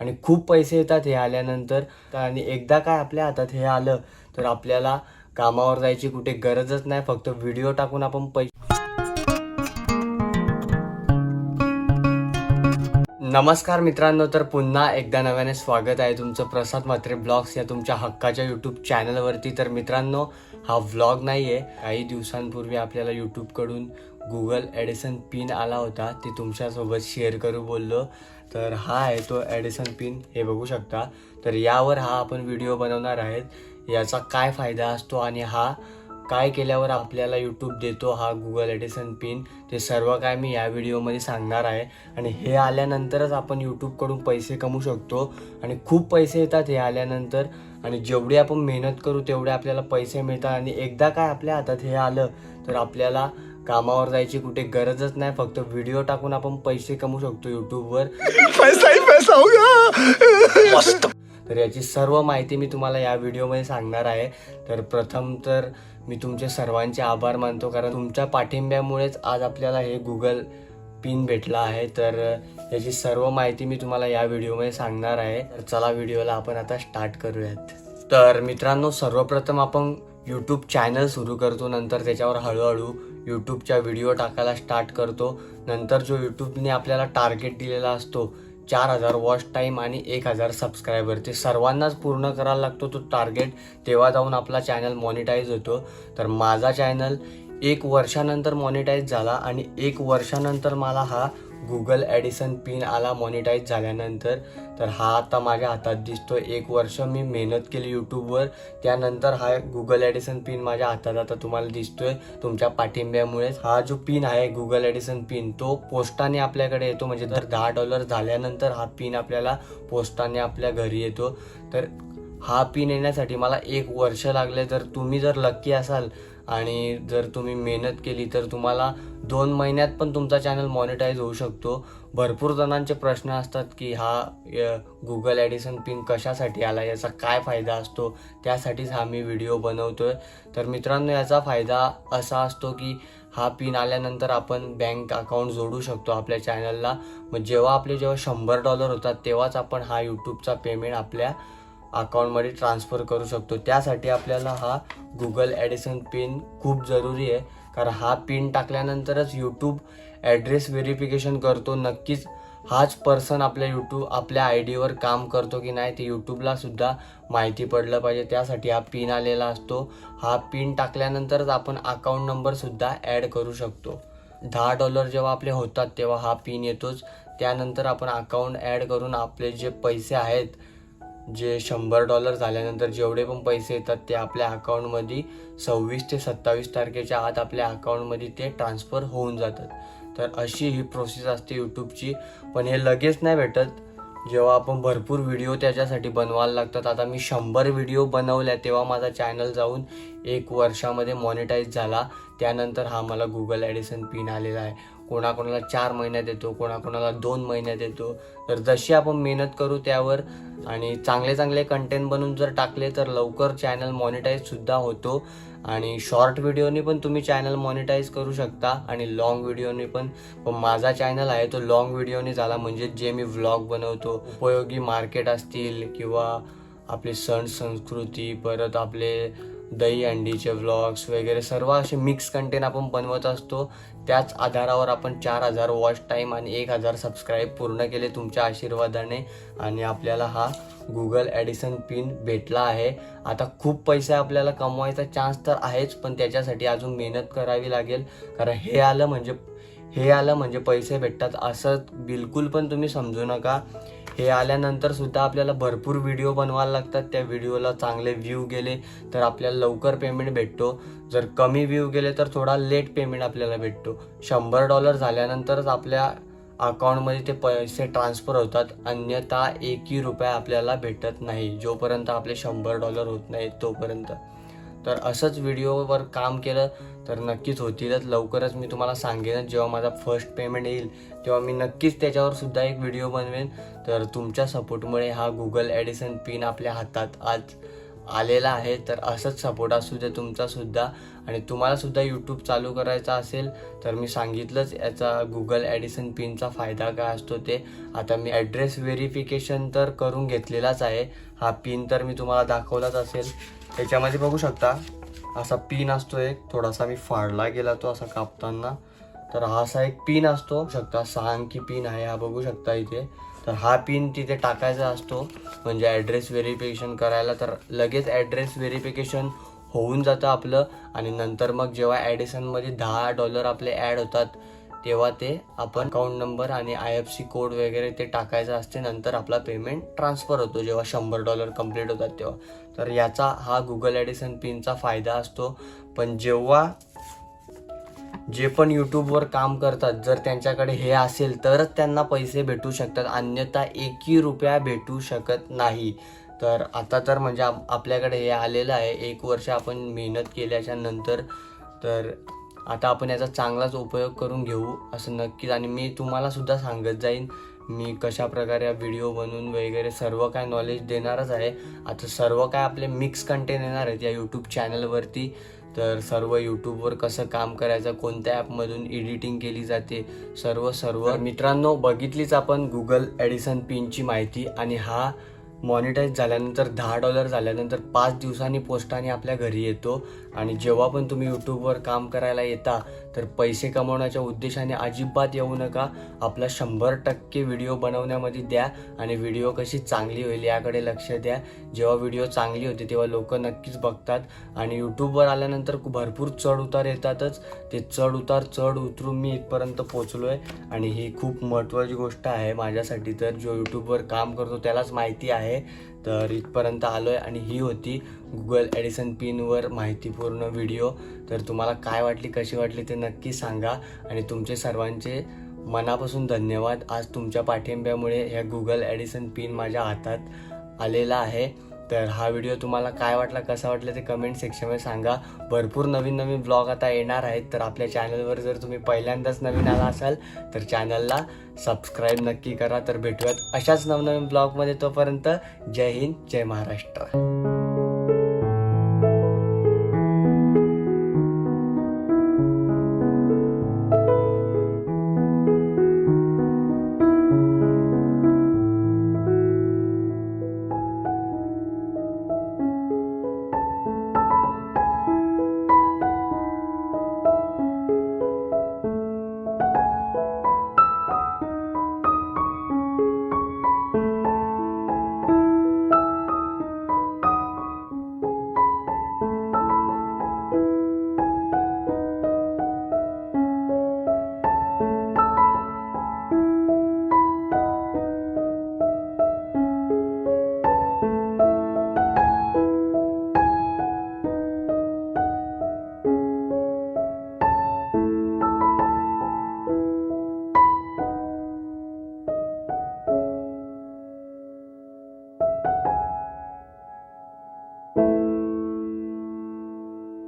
आणि खूप पैसे येतात हे आल्यानंतर. आणि एकदा काय आपल्या हातात हे आलं तर आपल्याला कामावर जायची कुठे गरजच नाही फक्त व्हिडिओ टाकून आपण पैसे नमस्कार मित्रांनो तर पुन्हा एकदा नव्याने स्वागत आहे तुमचं प्रसाद म्हात्रे ब्लॉग्स या तुमच्या हक्काच्या यूट्यूब चॅनलवरती तर मित्रांनो हा व्लॉग नाही आहे काही दिवसांपूर्वी आपल्याला यूट्यूबकडून गुगल ॲडिसन पिन आला होता. ते तुमच्यासोबत शेअर करू बोललो. तर हा आहे तो ॲडिसन पिन हे बघू शकता. तर यावर हा आपण व्हिडिओ बनवणार आहेत. याचा काय फायदा असतो आणि हा काय केल्यावर आपल्याला यूट्यूब देतो हा गुगल एडिसन पिन ते सर्व काय मी या व्हिडिओमध्ये सांगणार आहे. आणि हे आल्यानंतरच आपण यूट्यूबकडून पैसे कमवू शकतो. आणि खूप पैसे येतात हे आल्यानंतर. आणि जेवढी आपण मेहनत करू तेवढे आपल्याला पैसे मिळतात. आणि एकदा काय आपल्या हातात हे आलं तर आपल्याला कामावर जायची कुठे गरजच नाही. फक्त व्हिडिओ टाकून आपण पैसे कमवू शकतो यूट्यूबवर पैसा ही पैसा होगा मस्त. तर याची सर्व माहिती मी तुम्हाला या व्हिडिओमध्ये सांगणार आहे. तर प्रथम तर मी तुमचे सर्वांचे आभार मानतो कारण तुमच्या पाठिंब्यामुळेच आज आपल्याला हे गुगल पिन भेटला आहे. तर याची सर्व माहिती मी तुम्हाला या व्हिडिओमध्ये सांगणार आहे. तर चला व्हिडिओला आपण आता स्टार्ट करूयात. तर मित्रांनो सर्वप्रथम आपण यूट्यूब चॅनल सुरू करतो. नंतर त्याच्यावर हळूहळू यूट्यूबच्या व्हिडिओ टाकायला स्टार्ट करतो. नंतर जो यूट्यूबने आपल्याला टार्गेट दिलेला असतो चार हजार वॉच टाईम आणि एक हजार सबस्क्रायबर. ते सर्वांनाच पूर्ण करायला लागतो तो टार्गेट. तेव्हा जाऊन आपला चॅनल मॉनिटाईज होतो. तर माझा चॅनल एक वर्षानंतर मॉनिटाईज झाला आणि एक वर्षानंतर मला हा गुगल ॲडिसन पिन आला मॉनिटाईज झाल्यानंतर तर हा आता माझ्या हातात दिसतो एक वर्ष मी मेहनत केली यूट्यूबवर त्यानंतर हा गुगल ॲडिसन पिन माझ्या हातात आता तुम्हाला दिसतोय. तुमच्या पाठिंब्यामुळेच. हा जो पिन आहे गुगल ॲडिसन पिन तो पोस्टाने आपल्याकडे येतो. म्हणजे जर दहा डॉलर झाल्यानंतर हा पिन आपल्याला पोस्टाने आपल्या घरी येतो. तर हा पिन येण्यासाठी मला एक वर्ष लागले. तर तुम्ही जर लक्की असाल आणि जर तुम्ही मेहनत केली तर तुम्हाला दोन महिन्यात पण तुमचा चॅनल मॉनिटाईज होऊ शकतो. भरपूर जणांचे प्रश्न असतात की हा गुगल ॲडिसन पिन कशासाठी आला? याचा काय फायदा असतो? त्यासाठीच हा मी व्हिडिओ बनवतो आहे तर मित्रांनो याचा फायदा असा असतो की हा पिन आल्यानंतर आपण बँक अकाउंट जोडू शकतो आपल्या चॅनलला मग जेव्हा आपले जेव्हा शंभर डॉलर होतात तेव्हाच आपण हा यूट्यूबचा पेमेंट आपल्या अकाउंटमध्ये ट्रान्सफर करू शकतो. त्यासाठी आपल्याला हा गुगल ॲडिसन पिन खूप जरुरी आहे. कारण हा पिन टाकल्यानंतरच यूट्यूब ॲड्रेस व्हेरिफिकेशन करतो. नक्कीच हाच पर्सन आपल्या यूट्यूब आपल्या आय डीवर काम करतो की नाही ते यूट्यूबला सुद्धा माहिती पडलं पाहिजे. त्यासाठी हा पिन आलेला असतो. हा पिन टाकल्यानंतरच आपण अकाउंट नंबरसुद्धा ॲड करू शकतो. दहा डॉलर जेव्हा आपले होतात तेव्हा हा पिन येतोच. त्यानंतर आपण अकाउंट ॲड करून आपले जे पैसे आहेत जे शंभर डॉलर झाल्यानंतर जेवढे पण पैसे येतात ते आपल्या अकाउंटमध्ये सव्वीस ते सत्तावीस तारखेच्या आत आपल्या अकाउंटमध्ये ते ट्रान्सफर होऊन जातात. तर अशी ही प्रोसेस असते यूट्यूबची. पण हे लगेच नाही भेटत. जेव्हा आपण भरपूर व्हिडिओ त्याच्यासाठी बनवायला लागतात. आता मी शंभर व्हिडिओ बनवल्या तेव्हा माझा चॅनल जाऊन एक वर्षामध्ये मॉनिटाईज झाला. त्यानंतर हा मला गुगल ॲडिसन पिन आलेला आहे. कोणाकोणाला चार महिन्यात येतो कोणाकोणाला दोन महिन्यात येतो. तर जशी आपण मेहनत करू त्यावर आणि चांगले चांगले कंटेंट बनवून जर टाकले तर लवकर चॅनल मॉनिटाईजसुद्धा होतो. आणि शॉर्ट व्हिडिओनी पण तुम्ही चॅनल मॉनिटाईज करू शकता आणि लॉंग व्हिडिओनी पण. माझा चॅनल आहे तो लॉंग व्हिडिओने झाला. म्हणजे जे मी व्लॉग बनवतो उपयोगी मार्केट असतील किंवा आपले सण संस्कृती परत आपले दही अंडीचे व्लॉग्स वगैरे सर्व असे मिक्स कंटेंट आपण बनवत असतो. त्याच आधारावर आपण चार हजार वॉच टाईम आणि एक हजार सबस्क्राईब पूर्ण केले तुमच्या आशीर्वादाने. आणि आपल्याला हा गुगल ॲडिसन पिन भेटला आहे. आता खूप पैसे आपल्याला कमवायचा चान्स तर आहेच पण त्याच्यासाठी अजून मेहनत करावी लागेल. कारण हे आलं म्हणजे हे आलं म्हणजे पैसे भेटतात असं बिलकुल पण तुम्ही समजू नका. हे आल्यानंतर सुद्धा आपल्याला भरपूर व्हिडिओ बनवायला लागतात. त्या व्हिडिओला चांगले व्ह्यू गेले तर आपल्याला लवकर पेमेंट भेटतो. जर कमी व्ह्यू गेले तर थोडा लेट पेमेंट आपल्याला भेटतो. शंभर डॉलर झाल्यानंतरच आपल्या अकाउंटमध्ये ते पैसे ट्रान्सफर होतात. अन्यथा एकही रुपया आपल्याला भेटत नाही. जोपर्यंत आपले शंभर डॉलर होत नाहीत तोपर्यंत. तर असंच व्हिडिओवर काम केलं. तर नक्कीच होतीलच. लवकरच मी तुम्हाला सांगेनच जेव्हा माझा फर्स्ट पेमेंट येईल तेव्हा मी नक्कीच त्याच्यावर सुद्धा एक व्हिडिओ बनवेन. तर तुमच्या सपोर्टमुळे हा गुगल ॲडिसन पिन आपल्या हातात आज आलेला आहे. तर असंच सपोर्ट असू दे तुमचासुद्धा आणि तुम्हालासुद्धा यूट्यूब चालू करायचा असेल तर मी सांगितलंच याचा गुगल ॲडिसन पिनचा फायदा काय असतो ते. आता मी ॲड्रेस व्हेरिफिकेशन तर करून घेतलेलाच आहे. हा पिन तर मी तुम्हाला दाखवलाच असेल. त्याच्यामध्ये बघू शकता. असा पिन असतो एक थोडासा मी फाडला गेला तो असा कापताना. तर हा असा एक पिन असतो. शकता सहा अंकी पिन आहे हा बघू शकता इथे. तर हा पिन तिथे टाकायचा असतो म्हणजे ॲड्रेस व्हेरिफिकेशन करायला. तर लगेच ॲड्रेस व्हेरिफिकेशन होऊन जातं आपलं. आणि नंतर मग जेव्हा ॲडिशनमध्ये दहा डॉलर आपले ॲड होतात तेव्हा ते आपण अकाउंट नंबर आणि आय एफ सी कोड वगैरे ते टाकायचं असते नंतर आपला पेमेंट ट्रान्सफर होतो जेव्हा शंभर डॉलर कंप्लीट होतात तेव्हा. तर याचा हा गुगल ॲडिसन पिनचा फायदा असतो. पण जेव्हा जे पण यूट्यूबवर काम करतात जर त्यांच्याकडे हे असेल तरच त्यांना पैसे भेटू शकतात. अन्यथा एकही रुपया भेटू शकत नाही. तर आता तर म्हणजे आप- आपल्याकडे हे आलेलं आहे. एक वर्ष आपण मेहनत केल्याच्यानंतर तर आता आपण याचा चांगलाच उपयोग करून घेऊ असं नक्कीच. आणि मी तुम्हाला सुद्धा सांगत जाईन मी कशा प्रकारे व्हिडिओ बनवून वगैरे सर्व काय नॉलेज देणारच आहे. आता सर्व काय आपले मिक्स कंटेंट येणार आहेत या यूट्यूब चॅनलवरती तर सर्व यूट्यूबवर कसं काम करायचं कोणत्या ॲपमधून एडिटिंग केली जाते सर्व सर्व. मित्रांनो बघितलीच आपण गुगल ॲडिसन पिनची माहिती. आणि हा मॉनिटाईज झाल्यानंतर दहा डॉलर झाल्यानंतर पाच दिवसांनी पोस्टाने आपल्या घरी येतो. आणि जेव्हा पण तुम्ही यूट्यूबवर काम करायला येता तर पैसे कमवण्याच्या उद्देशाने अजिबात येऊ नका. आपला शंभर टक्के व्हिडिओ बनवण्यामध्ये द्या आणि व्हिडिओ कशी चांगली होईल याकडे लक्ष द्या. जेव्हा व्हिडिओ चांगली होते तेव्हा लोक नक्कीच बघतात. आणि यूट्यूबवर आल्यानंतर भरपूर चढ उतार येतातच. ते चढ उतार चढ उतरून मी इथपर्यंत पोचलो आहे आणि ही खूप महत्त्वाची गोष्ट आहे माझ्यासाठी. तर जो यूट्यूबवर काम करतो त्यालाच माहिती आहे. तर इथपर्यंत आलो आहे आणि ही होती गुगल ॲडिसन पिनवर माहितीपूर्ण व्हिडिओ तर तुम्हाला काय वाटली कशी वाटली ते नक्की सांगा. आणि तुमचे सर्वांचे मनापासून धन्यवाद. आज तुमच्या पाठिंब्यामुळे ह्या गुगल ॲडिसन पिन माझ्या हातात आलेला आहे. तर हा व्हिडिओ तुम्हाला काय वाटला कसा वाटला ते कमेंट सेक्शनमध्ये सांगा. भरपूर नवीन नवीन ब्लॉग आता येणार आहेत. तर आपल्या चॅनलवर जर तुम्ही पहिल्यांदाच नवीन आला असाल तर चॅनलला सबस्क्राईब नक्की करा. तर भेटूयात अशाच नवनवीन ब्लॉगमध्ये तोपर्यंत. जय हिंद जय महाराष्ट्र.